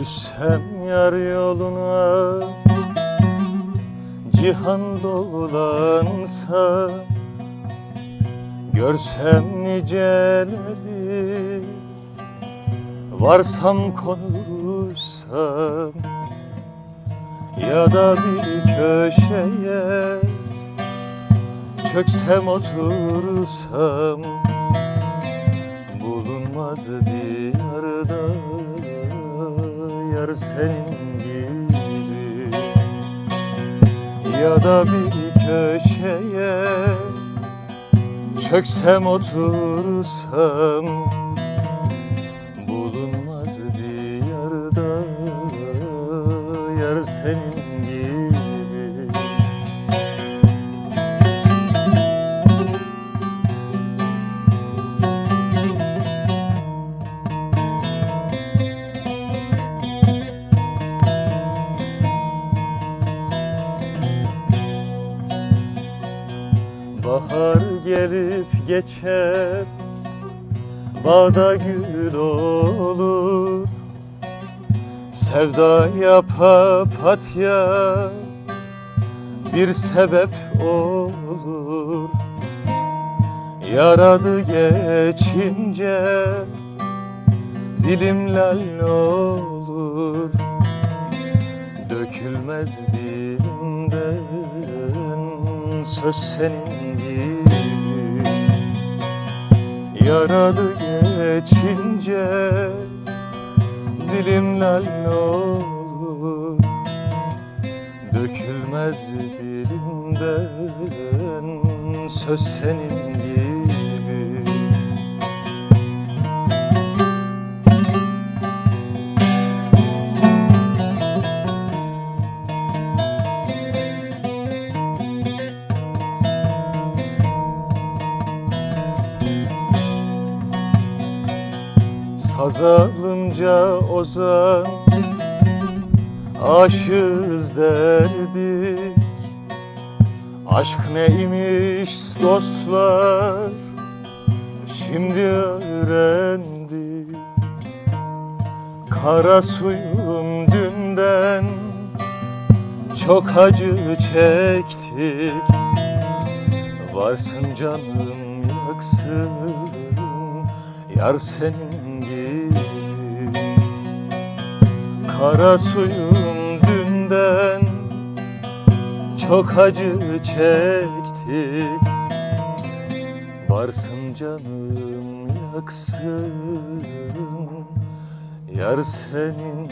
Düşsem yar yoluna Cihan dolansa Görsem niceleri Varsam konuşsam Ya da bir köşeye Çöksem otursam Bulunmaz diyarda Yar senin gibi. Ya da bir köşeye Çöksem otursam Bulunmaz diyarda Yar senin gibi Bahar gelip geçer Bağda gül olur. Sevdaya papatya Bir sebep olur. Yaradı geçince Dilim lal olur. Dökülmez dilimden söz senin gibi. Yaradı geçince dilim lal olur. Dökülmez dilimden söz senin Saz alınca ozan Aşığız derdik. Aşk neymiş dostlar Şimdi öğrendik. Kara suyum dünden Çok acı çektik. Varsın canım yaksın Yar senin Kara suyum dünden Çok acı çektik Varsın canım yaksın Yar senin